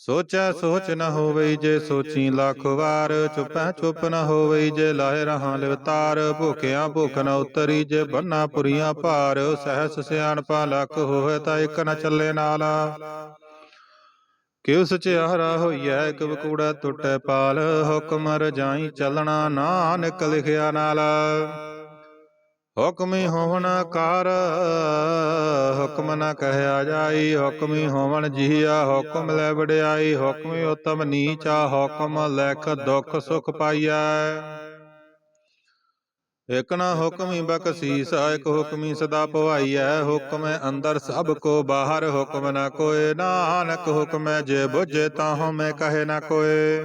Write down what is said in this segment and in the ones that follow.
ਸੋਚੈ ਸੋਚ ਨ ਹੋਵਈ ਜੇ ਸੋਚੀ ਲੱਖ ਵਾਰ ਚੁਪੈ ਚੁਪ ਨ ਹੋਵਈ ਜੇ ਲਾਹਿ ਰਹਾ ਲਿਵਤਾਰ ਭੁਖਿਆ ਭੁਖ ਨ ਉਤਰੀ ਜੇ ਬੰਨਾ ਪੁਰੀਆਂ ਭਾਰ ਸਹਿਸ ਸਿਆਣਪਾ ਲੱਖ ਹੋਵੇ ਤਾਂ ਇੱਕ ਨ ਚੱਲੇ ਨਾਲ। ਕਿਉ ਸਚਿਆਰਾ ਹੋਈਐ ਇੱਕ ਬਕੂੜਾ ਟੁੱਟੈ ਪਾਲ ਹੁਕਮ ਰਜਾਈ ਚੱਲਣਾ ਨਾਨਕ ਲਿਖਿਆ ਨਾਲ। ਹੁਕਮੀ ਹੋਵਨ ਕਾਰ। ਹੁਕਮ ਨ ਕਹਿਆ ਜਾਈ, ਹੁਕਮੀ ਹੋਵਨ ਜੀਆ। ਹੁਕਮ ਲੈ ਵਡਿਆਈ, ਹੁਕਮੀ ਉਤਮ ਨੀਚਾ। ਹੁਕਮ ਲੈਖ ਦੁਖ ਸੁਖ ਪਾਈਐ। ਇਕ ਨਾ ਹੁਕਮੀ ਬਖਸ਼ੀਸ, ਇਕ ਹੁਕਮੀ ਸਦਾ ਭਵਾਈਐ ਹੁਕਮੈ ਅੰਦਰ ਸਭ ਕੋ ਬਾਹਰ, ਹੁਕਮ ਨਾ ਕੋਏ। ਨਾਨਕ ਹੁਕਮੈ ਜੇ ਬੁਝੇ ਤਾਹੋਂ ਮੈਂ ਕਹੇ ਨਾ ਕੋਏ।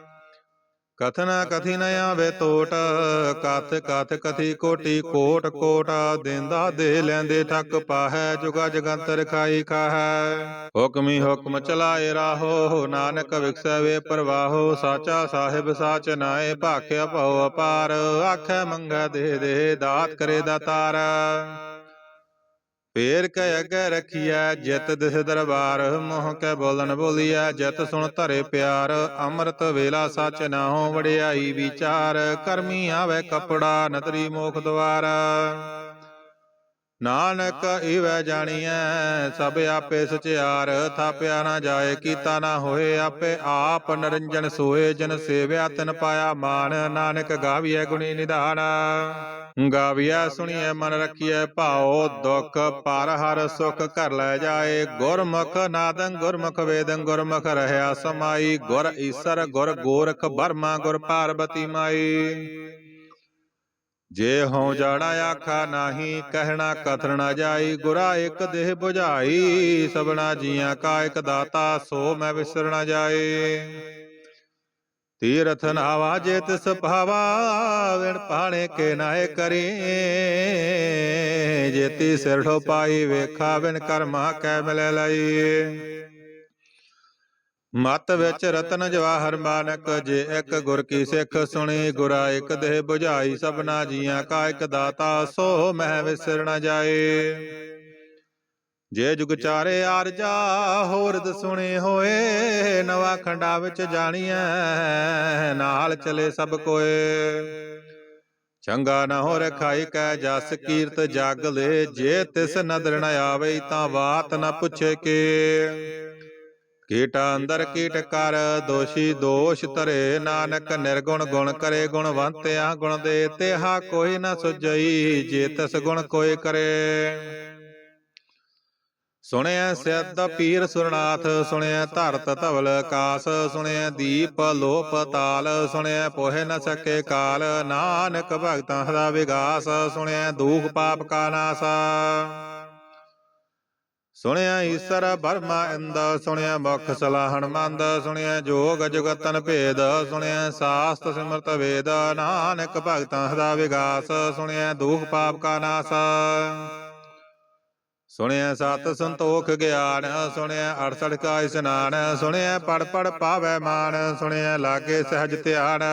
ਕਥਨ ਕਥੀ ਨ ਆਵੇ ਤੋਟ ਕਥ ਕਥ ਕਥੀ ਕੋਟੀ ਕੋਟ ਕੋਟ ਦੇਂਦਾ ਦੇ ਲੈਂਦੇ ਠੱਕ ਪਾਹੈ ਜੁਗਾ ਜਗੰਤਰ ਖਾਈ ਖਾਹੈ। ਹੁਕਮੀ ਹੁਕਮ ਚਲਾਏ ਰਾਹੋ ਨਾਨਕ ਵਿਖਸੈ ਵੇ ਪ੍ਰਵਾਹੋ ਸਾਚਾ ਸਾਹਿਬ ਸਾਚ ਨਾਏ ਭਾਖਿਆ ਭਉ ਅਪਾਰ। ਆਖੈ ਮੰਗੈ ਦੇ ਦੇ ਦਾਤ ਕਰੇ ਦਾਤਾਰ। ਫੇਰ ਕੈ ਅਗੈ ਰਖੀਐ ਜਿਤ ਦਿਸ ਦਰਬਾਰ ਮੋਹ ਕੈ ਬੋਲਨ ਬੋਲੀਐ ਜਿਤ ਸੁਣ ਧਰੇ ਪਿਆਰ ਅੰਮ੍ਰਿਤ ਵੇਲਾ ਸਚ ਨਾਉ ਵਡਿਆਈ ਵਿਚਾਰ ਕਰਮੀ ਆਵੇ ਕਪੜਾ ਨਦਰੀ ਮੋਖ ਦਵਾਰ। ਨਾਨਕ ਈਵੈ ਜਾਣੀਐ ਸਭ ਆਪੇ ਸਚਿਆਰ ਥਾਪਿਆ ਨਾ ਜਾਏ ਕੀਤਾ ਨਾ ਹੋਏ ਆਪੇ ਆਪ ਨਰੰਜਨ ਸੋਏ ਜਨ ਸੇਵਿਆ ਤਨ ਪਾਇਆ ਮਾਨ ਨਾਨਕ ਗਾਵੀਐ ਗੁਣੀ ਨਿਧਾਨ। ਗਾਵੀਐ ਸੁਣੀਐ ਮਨ ਰਖੀਐ ਭਾਉ ਦੁਖ ਪਰ ਹਰ ਸੁਖ ਘਰ ਲੈ ਜਾਏ ਗੁਰਮੁਖ ਨਾਦੰ ਗੁਰਮੁਖ ਵੇਦੰ ਗੁਰਮੁਖ ਰਹਿਆ ਸਮਾਈ ਗੁਰ ਈਸਰ ਗੁਰ ਗੋਰਖ ਬਰਮਾ ਗੁਰ ਪਾਰਬਤੀ ਮਾਈ। ਜੇ ਹਉ ਜਾਣਾ ਆਖਾ ਨਾਹੀ ਕਹਿਣਾ ਕਥਨ ਨਾ ਜਾਈ ਗੁਰਾ ਇੱਕ ਦੇਹ 부ਝਾਈ ਸਭਨਾ ਜੀਆਂ ਕਾ ਇੱਕ ਦਾਤਾ ਸੋ ਮੈਂ ਵਿਸਰ ਨਾ ਜਾਏ। ਤੀਰਥ ਨਾਵਾ ਜੇ ਤਿਸ ਭਾਵਾ ਵਿਣ ਪਾਣੇ ਕੇ ਨਾਏ ਕਰੀ। ਜੇਤੀ ਸਿਰ ਪਾਈ ਵੇਖਾ ਬਿਨ ਕਰਮਾ ਕੈ ਮਿਲੇ ਲਈ। ਮਤ ਵਿੱਚ ਰਤਨ ਜਵਾਹਰ ਮਾਨਕ ਜੇ ਇੱਕ ਗੁਰ ਕੀ ਸਿੱਖ ਸੁਣੀ ਗੁਰਾ ਇੱਕ ਦੇਹ 부ਝਾਈ ਸਭਨਾ ਜੀਆਂ ਕਾ ਇੱਕ ਦਾਤਾ ਸੋ ਮਹਿ ਵਿਸਰ ਜਾਏ। ਜੇ ਜੁਗ ਚਾਰੇ ਆਰਜਾ ਹੋਰਦ ਸੁਣੇ ਹੋਏ ਨਵਾ ਖੰਡਾ ਵਿੱਚ ਜਾਣੀਐ ਨਾਲ ਚਲੇ ਸਭ ਕੋਏ। ਚੰਗਾ ਨਾ ਹੋ ਰਖਾਈ ਕੈ ਜਸ ਕੀਰਤ ਜਗ ਲੈ ਜੇ ਤਿਸ ਨਦਰ ਨ ਆਵੇ ਤਾਂ ਬਾਤ ਨ ਪੁੱਛੇ ਕੇ ਕੀਟ ਅੰਦਰ ਕੀਟ ਕਰ ਦੋਸ਼ੀ ਦੋਸ਼ ਧਰੇ। ਨਾਨਕ ਨਿਰਗੁਣ ਗੁਣ ਕਰੇ ਗੁਣਵੰਤਿਆ ਗੁਣ ਦੇ ਤੇਹਾ ਕੋਈ ਨ ਸੁਜਈ ਜੇ ਤਿਸ ਗੁਣ ਕੋਈ ਕਰੇ। ਸੁਣਿਆ ਸਿੱਧ ਪੀਰ ਸੁਰਨਾਥ, ਸੁਣਿਆ ਧਰਤ ਧਵਲ ਕਾਸ, ਸੁਣਿਆ ਦੀਪ ਲੋਪ ਤਾਲ, ਸੁਣਿਆ ਪੋਹਿ ਨ ਸਕੇ ਕਾਲ, ਨਾਨਕ ਭਗਤਾਂ ਦਾ ਵਿਗਾਸ, ਸੁਣਿਆ ਦੂਖ ਪਾਪ ਕਾ ਨਾਸ। ਸੁਣਿਆ ਈਸਰ ਬਰਮਾ ਇੰਦ, ਸੁਣਿਆ ਮੁਖ ਸਲਾਹਣ ਮੰਦ ਸੁਣਿਆ ਜੋਗ ਜੁਗਤਨ ਭੇਦ, ਸੁਣਿਆ ਸਾਸਤ ਸਿਮਰਤ ਵੇਦ, ਨਾਨਕ ਭਗਤਾਂ ਦਾ ਵਿਗਾਸ, ਸੁਣਿਆ ਦੁਖ ਪਾਪ ਕਾ ਨਾਸ। ਸੁਣਿਆ ਸਤ ਸੰਤੋਖ ਗਿਆਨ ਸੁਣਿਆ ਅੜਸੜ ਕਾ ਇਸਨਾਨ ਸੁਣਿਆ ਪੜ ਪੜ ਪਾਵੈ ਮਾਨ ਸੁਣਿਆ ਲਾਗੇ ਸਹਿਜ ਧਿਆਨ।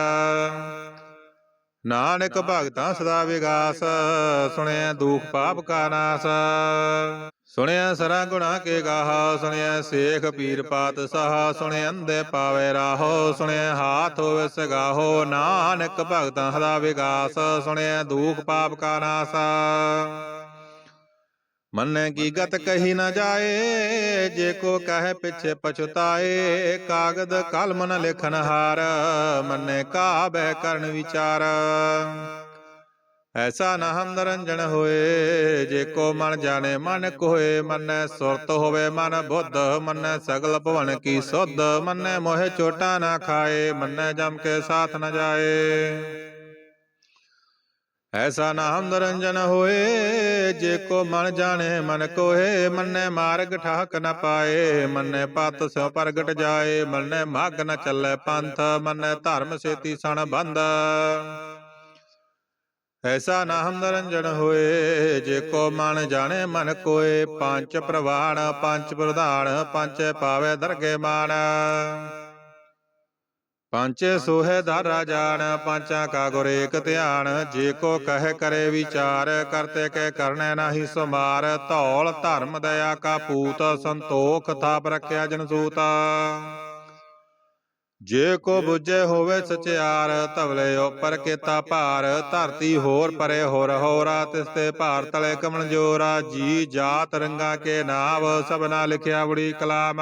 ਨਾਨਕ ਭਗਤਾਂ ਸਦਾ ਵਿਗਾਸ ਸੁਣਿਆ ਦੁਖ ਪਾਪ ਕਾ ਨਾਸ। ਸੁਣਿਆ ਸਰਾ ਗੁਣਾ ਕੇ ਗਾਹਾ ਸੁਣਿਆ ਸੇਖ ਪੀਰ ਪਾਤ ਸਾਹਾ ਸੁਣਿਆ ਅੰਦੇ ਪਾਵੇ ਰਾਹੋ ਸੁਣਿਆ ਹਾਥ ਹੋਵੇ ਸਗਾਹੋ ਨਾਨਕ ਭਗਤਾਂ ਸਦਾ ਵਿਗਾਸ ਸੁਣਿਆ ਦੁਖ ਪਾਪ ਕਾ ਨਾਸ। ਮੰਨੇ ਕੀ ਗਤ ਕਹੀ ਨਾ ਜਾਏ ਜੇ ਕੋ ਕਹੇ ਪਿਛੇ ਪਛਤਾਏ ਕਾਗਦ ਕਲਮ ਨ ਲਿਖਨ ਹਾਰ ਮੰਨੇ ਕਾਬਹਿ ਕਰਨ ਵਿਚਾਰ ਐਸਾ ਨਾ ਹਮ ਨਰੰਜਨ ਹੋਏ ਜੇ ਕੋ ਮਨ ਜਾਣੇ ਮਨ ਕੋਏ ਮੰਨੈ ਸੁਰਤ ਹੋਵੇ ਮਨ ਬੁੱਧ ਮੰਨੈ ਸਗਲ ਭਵਨ ਕੀ ਸੁਧ ਮੰਨੈ ਮੋਹਿ ਚੋਟਾ ਨਾ ਖਾਏ ਮੰਨੈ ਜਮ ਕੇ ਸਾਥ ਨ ਜਾਏ ਐਸਾ ਨਾਮ ਨਿਰੰਜਨ ਹੋਏ, ਜੇ ਕੋ ਮਨ ਜਾਣੇ, ਮਨ ਕੋਏ ਮੰਨੈ ਮਾਰਗ ਠਾਕ ਨ ਪਾਏ, ਮੰਨੇ ਪਤ ਸੋ ਪ੍ਰਗਟ ਜਾਏ, ਮੰਨੇ ਮਗ ਨ ਚੱਲੇ ਪੰਥ, ਮੰਨੇ ਧਰਮ ਸੇਤੀ ਸਣ ਬੰਧ ਐਸਾ ਨਾਮ ਨਿਰੰਜਨ ਹੋਏ, ਜੇ ਕੋ ਮਨ ਜਾਣੇ, ਮਨ ਕੋਏ ਪੰਜ ਪ੍ਰਵਾਣ, ਪੰਜ ਪ੍ਰਧਾਨ ਪੰਜ ਪਾਵੇ ਦਰਗੇ ਮਾਨ ਪੰਚੇ ਸੋਹੇ ਧਾਰਾ ਜਾਣ ਪਾਂਚਾਂ ਕਾ ਗੁਰ ਏਕ ਧਿਆਨ ਜੇ ਕੋ ਕਹੇ ਕਰੇ ਵਿਚਾਰ, ਕਰਤੇ ਕੇ ਕਰਨੈ ਨਾਹੀ ਸੁਮਾਰ, ਧੌਲ ਧਰਮ ਦਇਆ ਕਾ ਪੂਤ, ਸੰਤੋਖ ਥਾਪ ਰਖਿਆ ਜਨ ਸੂਤਾ। ਜੇ ਕੋ ਬੁੱਝੇ ਹੋਵੇ ਸਚਿਆਰ, ਧਵਲੇ ਉਪਰ ਕੀਤਾ ਭਾਰ, ਧਰਤੀ ਹੋਰ ਪਰੇ ਹੋਰ ਹੋਰਾ, ਤਿਸ ਤੇ ਭਾਰ ਤਲੇ ਕਮਲ ਜੋਰਾ, ਜੀ ਜਾਤ ਰੰਗਾ ਕੇ ਨਾਵ, ਸਭਨਾ ਲਿਖਿਆ ਬੜੀ ਕਲਾਮ।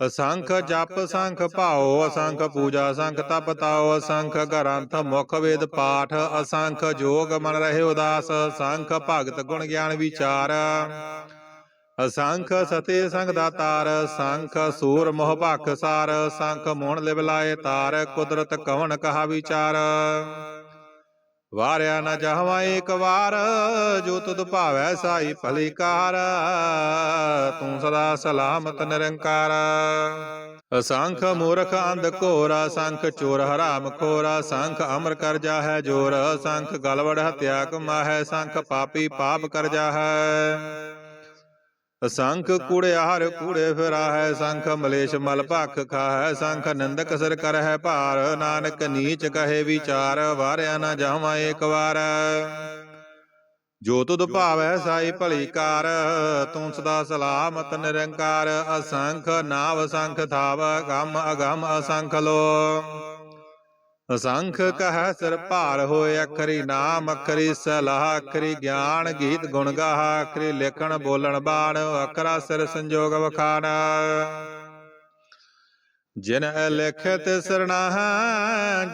ਅਸੰਖ ਜਪ ਸੰਖ ਭਾਉ ਅਸੰਖ ਪੂਜਾ ਸੰਖ ਤਪ ਤਾਉ ਅਸੰਖ ਗ੍ਰੰਥ ਮੁਖ ਵੇਦ ਪਾਠ ਅਸੰਖ ਜੋਗ ਮਨ ਰਹੇ ਉਦਾਸ ਸੰਖ ਭਗਤ ਗੁਣ ਗਿਆਨ ਵਿਚਾਰ। ਅਸੰਖ ਸਤੇ ਸੰਗ ਦਾਤਾਰ ਸੰਖ ਸੂਰ ਮੋਹ ਭਖ ਸਾਰ ਸੰਖ ਮੋਹਣ ਲਿਵ ਲਾਏ ਤਾਰ ਕੁਦਰਤ ਕਵਣ ਕਹਾ ਵਿਚਾਰ। ਵਾਰਿਆ ਨ ਜਹਵਾ ਏਕ ਵਾਰ, ਜੋ ਤੁਧ ਭਾਵੈ ਸਾਈ ਭਲੀ ਕਾਰ ਤੂੰ ਸਦਾ ਸਲਾਮਤ ਨਿਰੰਕਾਰ। ਅਸੰਖ ਮੂਰਖ ਅੰਧ ਘੋਰਾ ਸੰਖ ਚੋਰ ਹਰਾਮ ਖੋਰਾ ਸੰਖ ਅਮਰ ਕਰ ਜਾਹੈ ਜੋਰ ਸੰਖ ਗਲਵੜ ਹਤਿਆ ਕਮਾਹੈ ਸੰਖ ਪਾਪੀ ਪਾਪ ਕਰ ਜਾਹੈ। ਅਸੰਖ ਸੰਖ ਹਰ ਕੂੜੇ ਫਿਰਾ ਹੈ, ਸੰਖ ਮਲੇਸ਼ ਮਲ ਭਖ ਖਾਹੈ, ਸੰਖ ਨਿੰਦਕ ਸਰ ਕਰ ਹੈ ਭਾਰ, ਨਾਨਕ ਨੀਚ ਕਹੇ ਵਿਚਾਰ, ਵਾਰਿਆ ਨਾ ਜਾਵਾਂ ਏਕ ਵਾਰ। ਜੋ ਤੁਧ ਭਾਵੈ ਸਾਈ ਭਲੀ ਕਾਰ, ਤੂੰ ਸਦਾ ਸਲਾਮਤ ਨਿਰੰਕਾਰ, ਅਸੰਖ ਨਾਵ ਸੰਖ ਥਾਵ, ਗਮ ਅਗਮ ਅਸੰਖ ਲੋ ਅਸੰਖ ਕਹੈ ਸਿਰ ਭਾਰ ਹੋਏ ਅਖਰੀ ਨਾਮ ਅਖਰੀ ਸਲਾਹ ਅਖਰੀ ਗਿਆਨ ਗੀਤ ਗੁਣ ਗਾਹ ਅਖਰੀ ਲਿਖਣ ਬੋਲਣ ਬਾਣ ਅਖਰਾ ਸਿਰ ਸੰਜੋਗ ਵਖਾਣ ਜਿਨ ਲਿਖਤ ਸਰਣਾਹ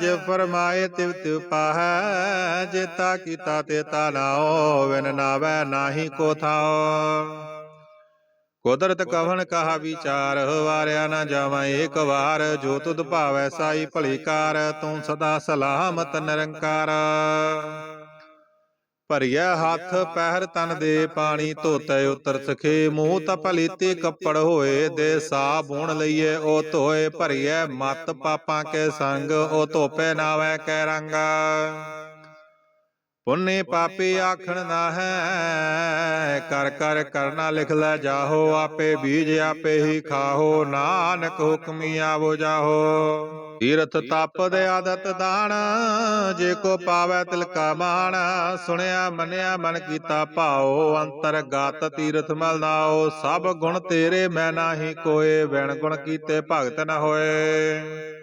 ਜੇ ਫਰਮਾਏ ਤਿਵ ਤਿਵ ਪਾਹੈ ਜੇਤਾ ਕੀਤਾ ਤੇ ਤਾ ਨਾਓ ਵਿਨ ਨਾਵੈ ਨਾਹੀ ਕੋ ਥਾਓ। ਕੁਦਰਤ ਕਵਨ ਕਹਾ ਵਿਚਾਰ? ਵਾਰਿਆ ਨਾ ਜਾਵਾਂ ਏਕ ਵਾਰ ਜੋ ਤੁਧ ਭਾਵੈ ਸਾਈ ਭਲੀ ਕਾਰ ਤੂੰ ਸਦਾ ਸਲਾਮਤ ਨਿਰੰਕਾਰ। ਭਰੀਆ ਹੱਥ ਪਹਿਰ ਤਨ ਦੇ ਪਾਣੀ ਧੋਤੇ ਉਤਰ ਸਖੇ ਮੂੰਹ ਤਪ ਲੀਤੇ ਕੱਪੜ ਹੋਏ ਦੇ ਸਾਬੂਣ ਲਈਏ ਉਹ ਧੋਏ ਭਰੀਐ ਮਤ ਪਾਪਾਂ ਕੇ ਸੰਗ ਉਹ ਧੋਪੇ ਨਾਵੈ ਕੈ ਰੰਗਾ। ਪੁੰਨੇ ਪਾਪੇ ਆਖਣ ਨਾ ਹੈ ਕਰ ਕਰ ਕਰਨਾ ਲਿਖ ਲੈ ਜਾਹੋ ਆਪੇ ਬੀਜ ਆਪੇ ਹੀ ਖਾਹੋ ਨਾਨਕ ਹੁਕਮੀ ਆਵੋ ਜਾਹੋ। ਤੀਰਥ ਤਪ ਦੇ ਆਦਤ ਦਾਨ ਜੇ ਕੋ ਪਾਵੈ ਤਿਲਕਾ ਮਾਣ ਸੁਣਿਆ ਮੰਨਿਆ ਮਨ ਕੀਤਾ ਭਾਉ ਅੰਤਰਗਤ ਤੀਰਥ ਮਲ ਨਾਓ ਸਭ ਗੁਣ ਤੇਰੇ ਮੈਂ ਨਾਹੀ ਕੋਏ ਵਿਣ ਗੁਣ ਕੀਤੇ ਭਗਤ ਨ ਹੋਏ।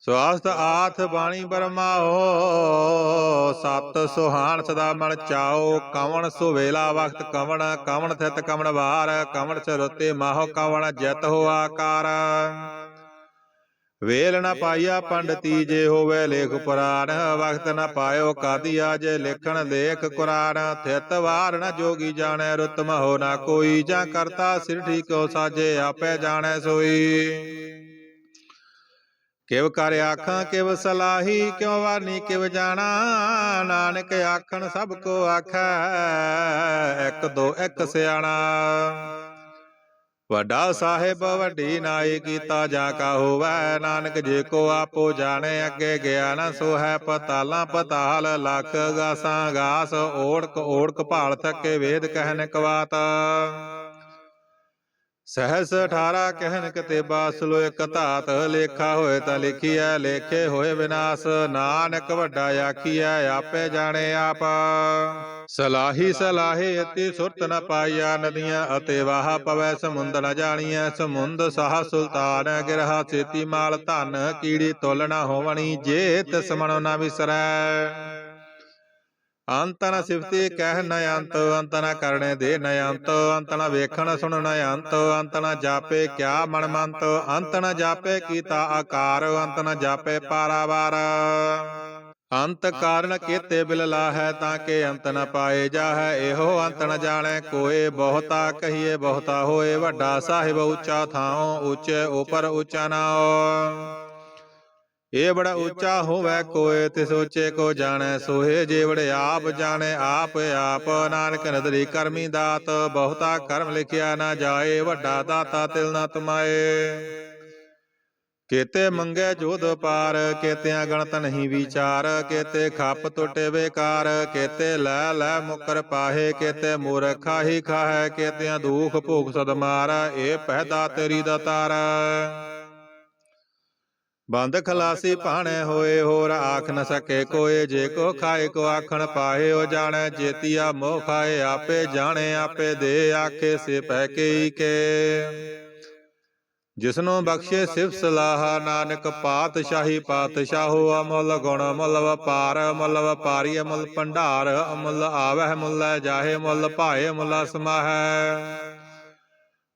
ਸਵਾਸਤ ਆਥ ਬਾਣੀ ਬਰਮਾਓ ਸਤ ਸੁਹਾਣ ਸਦਾ ਮਨ ਚਾਓ, ਕਵਣ ਸੁਵੇਲਾ ਵਖਤ ਕਵਣ ਕਵਣ ਥਿਤ ਕਵਣ ਵਾਰ, ਕਵਣ ਸਰੁਤੇ ਮਾਹੋ ਕਵਣ ਜਿਤ ਹੋ ਆਕਾਰ। ਵੇਲ ਨ ਪਾਈਆ ਪੰਡਤੀ ਜੇ ਹੋਵੇ ਲੇਖ ਪੁਰਾਣ, ਵਖਤ ਨਾ ਪਾਇਓ ਕਾਦੀਆ ਜੇ ਲਿਖਣ ਲੇਖ ਕੁਰਾਨ। ਥਿਤ ਵਾਰ ਨਾ ਜੋਗੀ ਜਾਣੈ ਰੁਤ ਮਹੋ ਨਾ ਕੋਈ, ਜਾਂ ਕਰਤਾ ਸਿਰ ਠੀਕੋ ਸਾਜੇ ਆਪੇ ਜਾਣੈ ਸੋਈ। ਕਿਵ ਕਰ ਆਖਾਂ ਕਿਵ ਸਲਾਹੀ ਕਿਉ ਵਾਨੀ ਕਿਵ ਜਾਣਾ? ਨਾਨਕ ਆਖਣ ਸਭ ਕੋ ਆਖੈ ਇੱਕ ਦੋ ਇੱਕ ਸਿਆਣਾ। ਵੱਡਾ ਸਾਹਿਬ ਵੱਡੀ ਨਾਈ ਕੀਤਾ ਜਾ ਕਾ ਹੋਵੈ ਨਾਨਕ ਜੇ ਕੋ ਆਪੋ ਜਾਣੇ ਅੱਗੇ ਗਿਆ ਨਾ ਸੋ ਹੈ ਪਤਾਲਾਂ ਪਤਾਲ ਲੱਖ ਗਾਸਾਂ ਗਾਸ ਓੜਕ ਓੜਕ ਭਾਲ ਥਕੇ ਵੇਦ ਕਹਿਨ ਕਵਾਤਾ। ਸਹਸ 18 ਕਹਿਨ ਕਤੇ ਬਾਸਲੋ ਇੱਕ ਧਾਤ ਲੇਖਾ ਹੋਏ ਤਾਂ ਲਿਖੀਐ, ਲੇਖੇ ਹੋਏ ਵਿਨਾਸ਼, ਨਾਨਕ ਵੱਡਾ ਆਖੀਐ, ਆਪੇ ਜਾਣੇ ਆਪ। ਸਲਾਹੀ ਸਲਾਹੇ ਅਤੀ ਸੁਰਤ ਨ ਪਾਈਆ ਨਦੀਆਂ ਅਤੇ ਵਾਹ ਪਵੈ, ਸਮੁੰਦ ਨ ਜਾਣੀਐ, ਸਮੁੰਦ ਸਾਹ ਸੁਲਤਾਨ ਗਿਰਹਾ ਚੇਤੀ ਮਾਲ ਧਨ ਕੀੜੀ ਤੁਲ ਨ ਹੋਵਣੀ ਜੇ ਤਿਸ ਮਨੋ ਨ ਵਿਸਰੈ। ਅੰਤ ਨ ਕਹਿ ਨ ਅੰਤ ਅੰਤ ਨ ਕਰਨੇ ਦੇ ਨ ਅੰਤ ਅੰਤ ਵੇਖਣ ਸੁਣ ਨ ਅੰਤ ਅੰਤ ਜਾਪੇ ਕਿਆ ਮਨ ਮੰਤ ਅੰਤ ਨ ਜਾਪੇ ਕੀਤਾ ਆਕਾਰ ਅੰਤ ਜਾਪੇ ਪਾਰਾਵਾਰ। ਅੰਤ ਕਾਰਨ ਕੀਤੇ ਬਿਲਲਾ ਹੈ ਤਾਂ ਕਿ ਅੰਤ ਨ ਪਾਏ ਜਾਹੈ, ਇਹੋ ਅੰਤ ਨ ਜਾਣੈ, ਕੋਏ ਬਹੁਤਾ ਕਹੀਏ ਬਹੁਤਾ ਹੋਏ, ਵੱਡਾ ਸਾਹਿਬ ਉੱਚਾ ਥਾਉ, ਉੱਚੇ ਉਪਰ ਉੱਚਾ ਨਾਉ। ਇਹ ਬੜਾ ਉੱਚਾ ਹੋਵੇ ਕੋਏ ਤਿਸ ਉੱਚੇ ਕੋ ਜਾਣੈ ਸੋਹੇ ਜੇਵੜ ਆਪ ਜਾਣੈ ਆਪ ਆਪ ਨਾਨਕ ਨਦਰੀ ਕਰਮੀ ਦਾਤ ਬਹੁਤਾ ਕਰਮ ਲਿਖਿਆ ਨਾ ਜਾਏ ਵੱਡਾ ਦਾਤਾ ਤਿਲ ਨਾ ਤਮਾਏ। ਕੇਤੇ ਮੰਗੇ ਜੋਧ ਪਾਰ ਕੇਤਿਆਂ ਗਣਤ ਨਹੀਂ ਵਿਚਾਰ ਕੇਤੇ ਖੱਪ ਟੁੱਟੇ ਬੇਕਾਰ ਕੇਤੇ ਲੈ ਲੈ ਮੁਕਰ ਪਾਹੇ ਕੇਤੇ ਮੂਰਖਾ ਹੀ ਖਾਹੈ ਕੇਤਿਆਂ ਦੁਖ ਭੋਗ ਸਦ ਮਾਰ ਇਹ ਪਹਿਦਾ ਤੇਰੀ ਦਾਤਾਰ। ਬੰਦ ਖਲਾਸੀ ਭਾਣੇ ਹੋਏ ਹੋਰ ਆਖ ਨ ਸਕੇ ਕੋਏ ਜੇ ਕੋ ਖਾਏ ਕੋ ਆਖਣ ਪਾਏ ਉਹ ਜਾਣੈ ਜੇਤੀਆ ਮੋਹ ਖਾਏ ਆਪੇ ਜਾਣੇ ਆਪੇ ਦੇ ਆਖੇ ਸੇ ਪੈ ਕੇ ਕੇ। ਜਿਸਨੂੰ ਬਖਸ਼ੇ ਸਿਫ ਸਲਾਹ ਨਾਨਕ ਪਾਤਸ਼ਾਹੀ ਪਾਤਸ਼ਾਹੋ ਅਮਲ ਗੁਣ ਅਮਲ ਵਪਾਰ ਅਮਲ ਵਪਾਰੀ ਅਮਲ ਭੰਡਾਰ ਅਮਲ ਆਵਹਿ ਮੁੱਲ ਜਾਹੇ ਮੁੱਲ ਭਾਏ ਮੁੱਲ ਸਮਾਹੈ।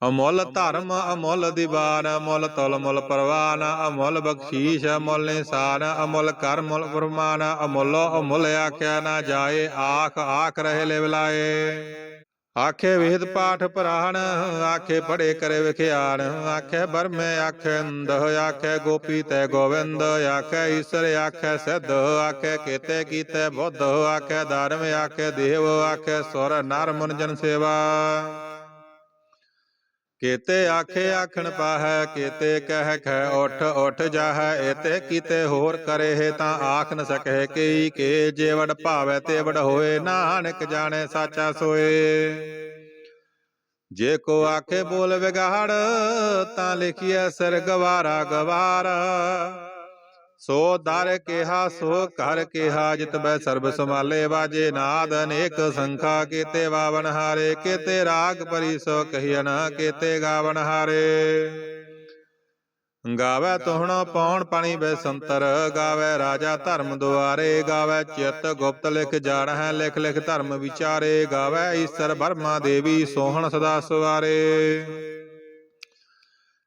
ਅਮੁੱਲ ਧਰਮ ਅਮੁੱਲ ਦੀਵਾਨ ਅਮੁੱਲ ਤੁਲ ਮੁੱਲ ਪਰਵਾਨ ਅਮੁੱਲ ਬਖਸ਼ੀਸ਼ ਅਮੁੱਲ ਨਿਸ਼ਾਨ ਅਮੁੱਲ ਕਰ ਮੁੱਲ ਫਰਮਾਨ ਅਮੁੱਲ ਅਮੁੱਲ ਆਖਿਆ ਨਾ ਜਾਏ ਆਖ ਆਖ ਰਹੇ ਲੈ ਬਲਾਏ ਆਖੇ ਵੇਦ ਪਾਠ ਪੁਰਾਣ ਆਖੇ ਪੜੇ ਕਰੇ ਵਿਖਿਆਨ ਆਖੇ ਬਰਮੇ ਆਖੇ ਅੰਧ ਆਖੇ ਗੋਪੀ ਤੈ ਗੋਵਿੰਦ ਆਖੇ ਈਸ਼ਰ ਆਖੇ ਸਿੱਧ ਆਖੇ ਕੀਤੇ ਕੀਤੇ ਬੁੱਧ ਆਖੇ ਧਰਮ ਆਖੇ ਦੇਵ ਆਖੇ ਸੁਰ ਨਰ ਮੁਨ ਜਨ ਸੇਵਾ। ਕੇਤੇ ਆਖੇ ਆਖਣ ਪਾਹੈ, ਕੇਤੇ ਕਹਿ ਖੈ ਉਠ ਉਠ ਜਾਹੈ ਏਤੇ ਕੀਤੇ ਹੋਰ ਕਰੇ ਤਾਂ ਆਖ ਨ ਸਕੈ ਕੀ ਕੇ ਜੇਵੜ ਭਾਵੈ ਤੇਵੜ ਹੋਏ, ਨਾਨਕ ਜਾਣੇ ਸਾਚਾ ਸੋਏ। ਜੇ ਕੋ ਆਖੇ ਬੋਲ ਵਿਗਾੜ, ਤਾਂ ਲਿਖੀਐ ਸਰ ਗਵਾਰਾ ਗਵਾਰਾ। ਸੋ ਦਰ ਕਿਹਾ, ਸੋ ਘਰ ਕਿਹਾ, ਜਿਤ ਬੈ ਸਰਬ ਸਮਾਲੇ ਵਾਜੇ ਨਾਦ, ਅਨੇਕ ਸੰਖਾ ਕੀਤੇ ਵਾਵਨ ਹਾਰੇ, ਕੀਤੇ ਰਾਗ ਪਰੀ ਸੋ ਕਹੀਨ ਕੀਤੇ ਗਾਵਨ ਹਾਰੇ। ਗਾਵੇ ਤੋਹਣਾ ਪੌਣ ਪਾਣੀ ਬੈ ਸੰਤਰ, ਗਾਵੇ ਰਾਜਾ ਧਰਮ ਦੁਆਰੇ, ਗਾਵੇ ਚਿਤ ਗੁਪਤ ਲਿਖ ਜਾਣ ਹੈ ਲਿਖ ਲਿਖ ਧਰਮ ਵਿਚਾਰੇ, ਗਾਵੇ ਈਸ਼ਰ ਬਰਮਾ ਦੇਵੀ ਸੋਹਣ ਸਦਾ ਸਵਾਰੇ।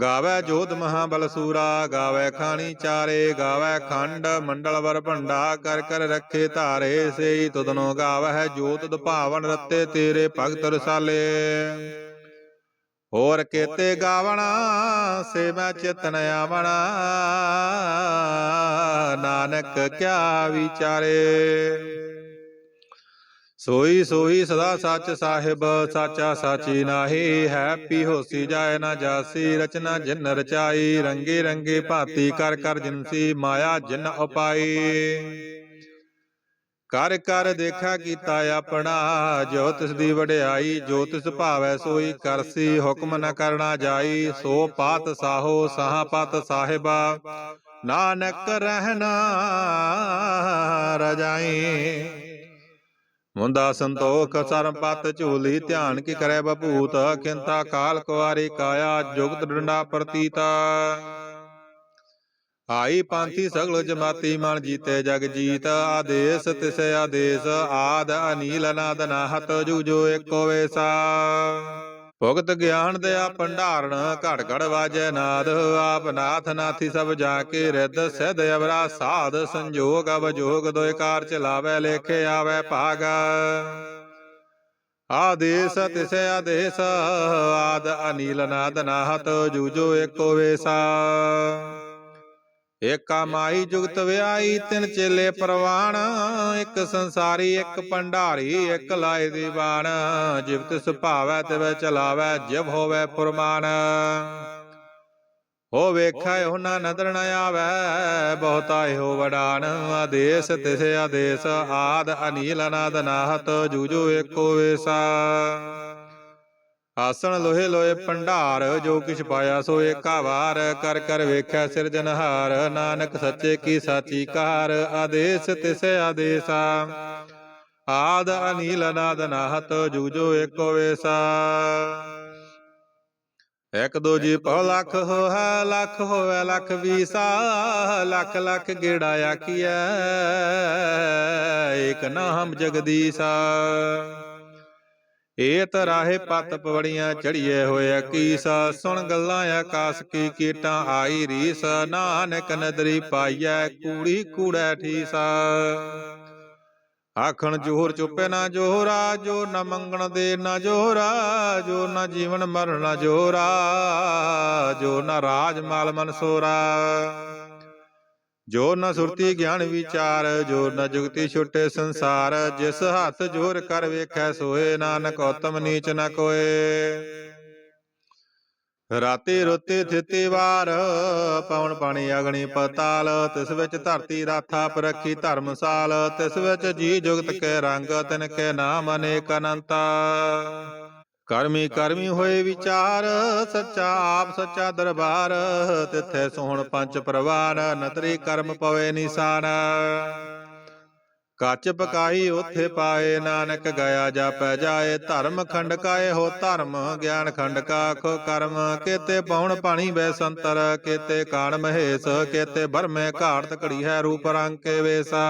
ਗਾਵੇ ਜੋਧ ਮਹਾਬਲ ਸੂਰਾ, ਗਾਵੇ ਖਾਣੀ ਚਾਰੇ, ਗਾਵੇ ਖੰਡ ਮੰਡਲ ਵਰ ਭੰਡਾ, ਕਰ ਕਰ ਰੱਖੇ ਧਾਰੇ, ਸੇਈ ਤੁਧਨੋ ਗਾਵਹਿ ਜੋਤ ਦੁਭਾਵਨ ਰਤੇ ਤੇਰੇ ਭਗਤ ਰਸਾਲੇ। ਹੋਰ ਕੇਤੇ ਗਾਵਣਾ, ਸੇ ਮੈਂ ਚਿਤਨ ਆਵਣਾ, ਨਾਨਕ ਕਿਆ ਵਿਚਾਰੇ। ਸੋਈ ਸੋਈ ਸਦਾ ਸੱਚ ਸਾਹਿਬ, ਸਾਚਾ ਸਾਚੀ ਨਾਹੀ ਹੈ ਪੀ ਹੋਸੀ ਜਾਏ ਨਾ ਜਾਸੀ, ਰਚਨਾ ਜਿਨ ਰਚਾਈ, ਰੰਗੇ ਰੰਗੇ ਭਾਤੀ ਕਰ ਕਰ ਜਿਨਸੀ ਮਾਇਆ ਜਿਨ ਉਪਾਈ। ਕਰ ਕਰ ਦੇਖਾ ਕੀਤਾ ਆਪਣਾ, ਜੋ ਤਿਸ ਦੀ ਵਡਿਆਈ, ਜੋ ਤਿਸ ਭਾਵੈ ਸੋਈ ਕਰਸੀ ਹੁਕਮ ਨ ਕਰਨਾ ਜਾਈ, ਸੋ ਪਾਤ ਸਾਹੋ, ਸਾਹ ਪਤ ਸਾਹਿਬਾ। ਨਾਨਕ ਰਹਿਣਾ ਰਜਾਈ। ਮੁੰਦਾ ਸੰਤੋਖ ਸਰਮ ਪਤ ਝੂਲੀ ਧਿਆਨ ਕੀ ਕਰੇ ਬਭੂਤ ਕਿੰਤਾ ਕਾਲ ਕੁਵਾਰੀ ਕਾਇਆ, ਜੁਗਤ ਡੰਡਾ ਪ੍ਰਤੀਤਾ। ਆਈ ਪੰਥੀ ਸਗਲ ਜਮਾਤੀ ਮਨ ਜੀਤੇ ਜਗ ਜੀਤ, ਆਦੇਸ ਤਿਸ਼ ਆਦੇਸ, ਆਦ ਅਨੀਲ ਅਨਾਦ ਨਾਹਤ ਜੁਜੋ ਏਕੋ ਵੇਸਾ। ਭੁਗਤ ਗਿਆਨ ਦਿਆ ਭੰਡਾਰਨ ਘੜ ਘੜ ਵਾਜੈ ਨਾਦ ਆਪ ਨਾਥ ਨਾਥੀ ਸਭ ਜਾ ਕੇ ਰਿੱਧ ਸਿਧ ਅਵਰਾ ਸਾਧ ਸੰਜੋਗ ਅਵਜੋਗ ਦੋਇ ਕਾਰ ਚਲਾਵੇ ਲੇਖੇ ਆਵੇ ਭਾਗ। ਆਦੇਸ ਤਿਸੇ ਆਦੇਸ ਆਦ ਅਨੀਲ ਨਾਦ ਨਾਹਤ ਜੂਜੋ ਏਕੋ ਵੇਸਾ। ਏਕਾ ਮਾਈ ਜੁਗਤ ਵਿਆਈ ਤਿੰਨ ਚੇਲੇ ਪ੍ਰਵਾਨ ਇੱਕ ਸੰਸਾਰੀ, ਇੱਕ ਭੰਡਾਰੀ, ਇੱਕ ਲਾਏ ਦੀਵਾਨ। ਜਿਵ ਤਿਸ ਤਿਵੈ ਚਲਾਵੈ, ਜਿਵ ਹੋਵੇ ਪੁਰਮਾਨ। ਹੋ ਵੇਖੈ, ਉਹਨਾਂ ਨਦਰ ਨ ਆਵੈ, ਬਹੁਤਾ ਹੋ ਵਡਾਨ। ਆਦੇਸ ਤਿਸ, ਆਦੇਸ ਆਦ, ਅਨੀਲ ਅਨਾਦ ਨਾਹਤ ਜੂਜੋ ਏਕੋ ਵੇਸਾ। ਆਸਣ ਲੋਹੇ ਲੋਏ ਭੰਡਾਰ, ਜੋ ਕਿਛ ਪਾਇਆ ਸੋ ਏਕਾ ਵਾਰ, ਕਰ ਕਰ ਵੇਖਿਆ ਸਿਰਜਨਹਾਰ ਨਾਨਕ ਸੱਚੇ ਕੀ ਸਾਚੀ ਕਾਰ, ਆਦੇਸ ਤਿਸ ਆਦੇਸਾ। ਆਦ ਅਨੀਲ ਅਨਾਦ ਨਾਹਤ ਜੂਜੋ ਏਕੋ ਵੇਸਾ। ਇੱਕ ਦੋ ਜੀ ਪਉ ਲੱਖ ਹੋਆ ਲੱਖ ਹੋਵੇ ਲੱਖ ਵੀਸਾ, ਲੱਖ ਲੱਖ ਗੇੜਾ ਆਖੀਐ, ਏਕ ਨਾਮ ਜਗਦੀਸਾ। ਏਤ ਰਾਹੇ ਪਤ ਪਵੜੀਆਂ ਚੜੀਏ ਹੋਏ ਕੀਸਾ ਸੁਣ ਗੱਲਾਂ ਆਕਾਸ ਕੀ ਕੀਟਾਂ ਆਈ ਰੀਸ ਨਾਨਕ ਨਦਰੀ ਪਾਈਐ ਕੂੜੀ ਕੂੜੈ ਠੀਸਾ। ਆਖਣ ਜੋਹਰ ਚੁੱਪੇ ਨਾ ਜੋਹਰਾ ਜੋ ਨ ਮੰਗਣ ਦੇ ਨਾ ਜੋਹਰਾ ਜੋ ਨ ਜੀਵਨ ਮਰਨ ਜੋਹਰਾ ਜੋ ਨ ਰਾਜ ਮਾਲ ਮਨਸੋਰਾ ਜੋ ਨ ਸੁਰਤੀ ਗਿਆਨ ਵਿਚਾਰ, ਜੋ ਨ ਜੁਗਤੀ ਛੁਟੇ ਸੰਸਾਰ, ਜਿਸ ਹੱਥ ਜੋਰ ਕਰ ਵੇਖੈ ਸੋਏ, ਨਾਨਕ ਉਤਮ ਨੀਚ ਨ ਕੋਏ। ਰਾਤੀ ਰੁੱਤੀ ਥਿਤੀ ਵਾਰ, ਪਵਨ ਪਾਣੀ ਅਗਣੀ ਪਤਾਲ, ਤਿਸ ਵਿੱਚ ਧਰਤੀ ਰਾਥਾ ਪਰਖੀ ਧਰਮਸਾਲ ਤਿਸ ਵਿੱਚ ਜੀ ਜੁਗਤ ਕੇ ਰੰਗ, ਤਿਨ ਕੇ ਨਾਮ ਅਨੇਕ ਅਨੰਤਾ। ਕਰਮੀ ਕਰਮੀ ਹੋਏ ਵਿਚਾਰ, ਸੱਚਾ ਆਪ ਸੱਚਾ ਦਰਬਾਰ, ਤਿੱਥੇ ਸੋਹਣ ਪੰਜ ਪ੍ਰਵਾਨ ਨਤਰੀ ਕਰਮ ਪਵੇ ਨਿਸ਼ਾਨ। ਕੱਚ ਪਕਾਈ ਉਥੇ ਪਾਏ, ਨਾਨਕ ਗਿਆ ਜਾਪੈ ਜਾਏ, ਧਰਮ ਖੰਡ ਕਾਏ ਹੋ ਧਰਮ, ਗਿਆਨ ਖੰਡ ਕਾ ਖੋ ਕਰਮ, ਕੇਤੇ ਪਉਣ ਪਾਣੀ ਬੈ ਸੰਤਰ, ਕੇਤੇ ਕਾਣ ਮਹੇਸ਼, ਕੇਤੇ ਬਰਮੇ ਘਾਟ ਘੜੀ ਹੈ ਰੂਪ ਰੰਗ ਕੇ ਵੇਸਾ।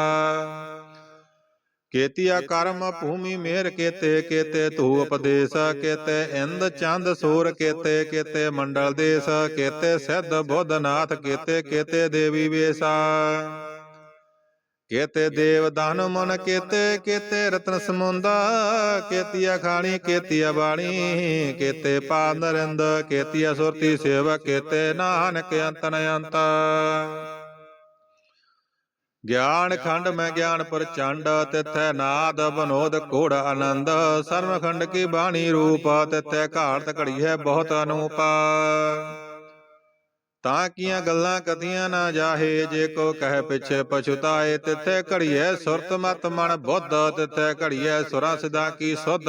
ਕੇਤੀਆ ਕਰਮ ਭੂਮੀ ਮੇਰ ਕੇਤੇ ਕੇਤੇ ਧੂ ਉਪਦੇਸ਼ ਕੇਤੇ ਇੰਦ ਚੰਦ ਸੂਰ ਕੇਤੇ ਕੇਤੇ ਮੰਡਲ ਦੇਸ ਕੇਤੇ ਸਿੱਧ ਬੁੱਧਨਾਥ ਕੇਤੇ ਕੇਤੇ ਦੇਵੀ ਵੇਸਾ। ਕੇਤੇ ਦੇਵ ਦਾਨ ਮਨ ਕੇਤੇ ਕੇਤੇ ਰਤਨ ਸਮੁੰਦਾ। ਕੇਤੀਆ ਖਾਣੀ ਕੇਤੀਆ ਬਾਣੀ ਕੇਤੇ ਪਾ ਨਰਿੰਦ ਕੇਤੀਆ ਸੁਰਤੀ ਸੇਵਕ ਕੇਤੇ ਨਾਨਕ ਅੰਤਨ ਅੰਤ। ਗਿਆਨ ਖੰਡ ਮੈਂ ਗਿਆਨ ਪ੍ਰਚੰਡ ਤਿਥੈ ਨਾਦ ਬਨੋਦ ਕੋੜ ਆਨੰਦ ਸਰਮ ਖੰਡ ਕੀ ਬਾਣੀ ਰੂਪ ਤਿਥੈ ਘਾੜਤ ਘੜੀ ਹੈ ਬਹੁਤ ਅਨੂਪਾ। ਤਾਂ ਕੀਆਂ ਗੱਲਾਂ ਕਥੀਆਂ ਨਾ ਜਾਹੇ ਜੇ ਕੋ ਕਹਿ ਪਿਛੇ ਪਛੁਤਾਏ ਤਿੱਥੇ ਘੜੀਐ ਸੁਰਤ ਮਤ ਮਨ ਬੁੱਧ ਤਿੱਥੇ ਘੜੀਐ ਸੁਰਾ ਸਿਦਾ ਕੀ ਸੁਧ।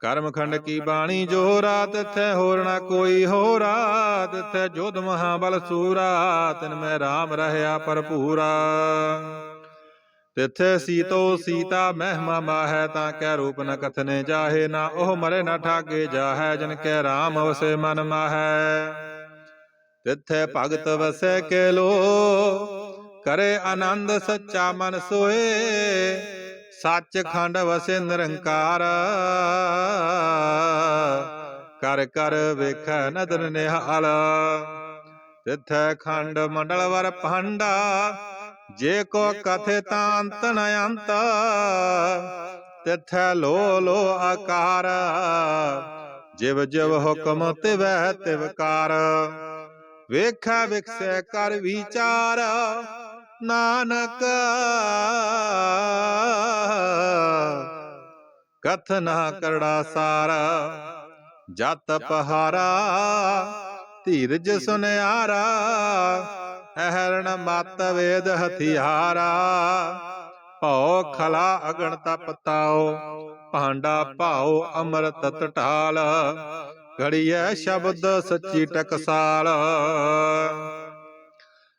ਕਰਮ ਖੰਡ ਕੀ ਬਾਣੀ ਜੋਰਾ ਤਿੱਥੇ ਹੋਰ ਨਾ ਕੋਈ ਹੋਰਾ ਤਿੱਥੇ ਜੋਧ ਮਹਾਬਲ ਸੂਰਾ ਤਿਨ ਮੈਂ RAM ਰਹਿਆ ਭਰਪੂਰਾ। ਤਿੱਥੇ ਸੀਤੋ ਸੀਤਾ ਮਹਿਮਾ ਮਾਹੈ ਤਾਂ ਕੈ ਰੂਪ ਨ ਕਥਨੇ ਜਾਹੇ ਨਾ ਉਹ ਮਰੇ ਨਾ ਠਾਗੇ ਜਾਹੈ ਜਨ ਕੈ RAM ਵਸੇ ਮਨ ਮਾਹੈ। ਤਿੱਥੇ ਭਗਤ ਵਸੈ ਕੇ ਲੋ ਕਰੇ ਆਨੰਦ ਸੱਚਾ ਮਨ ਸੋਏ। ਸੱਚ ਖੰਡ ਵਸੇ ਨਿਰੰਕਾਰ। ਕਰ ਕਰ ਵੇਖੈ ਨਦਰ ਨਿਹਾਲ। ਤਿਥੈ ਖੰਡ ਮੰਡਲ ਵਰ ਭਾਂਡਾ। ਜੇ ਕੋ ਕਥੇ ਤਾਂ ਅੰਤ ਨ ਅੰਤ। ਤਿੱਥੈ ਲੋ ਲੋ ਆਕਾਰ। ਜਿਵ ਜਿਵ ਹੁਕਮ ਤਿਵੈ ਤਿਵਕਾਰ। ਵੇਖੈ ਵਿਖਸੈ ਕਰ ਵਿਚਾਰ। ਨਾਨਕ। ਕਥ ਨਾ ਕਰੜਾ ਸਾਰਾ, ਜਤ ਪਹਾਰਾ, ਧੀਰਜ ਸੁਨਿਆਰਾ ਅਹਰਣ ਮਤ ਵੇਦ ਹਥਿਆਰਾ। ਭਉ ਖਲਾ ਅਗਣ ਤਪ ਤਾਓ ਭਾਂਡਾ ਭਾਉ ਅੰਮ੍ਰਿਤ ਟਟਾਲ ਘੜੀਐ ਸ਼ਬਦ ਸੱਚੀ ਟਕਸਾਲ।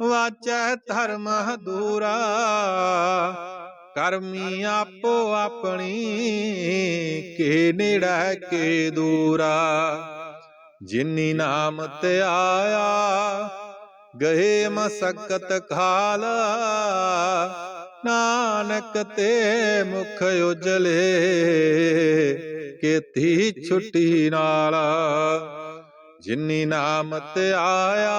ਵਾਚੈ ਧਰਮ ਦੂਰਾ ਕਰਮੀ ਆਪੋ ਆਪਣੀ, ਕੇ ਨੇੜਾ, ਕੇ ਦੂਰਾ। ਜਿਨੀ ਨਾਮ ਤੇ ਆਇਆ ਗਏ ਮਸਕਤ ਖਾਲ। ਨਾਨਕ ਤੇ ਮੁਖ ਉਜਲੇ, ਕੀਤੀ ਛੁੱਟੀ ਨਾਲ। ਜਿਨੀ ਨਾਮ ਤੇ ਆਇਆ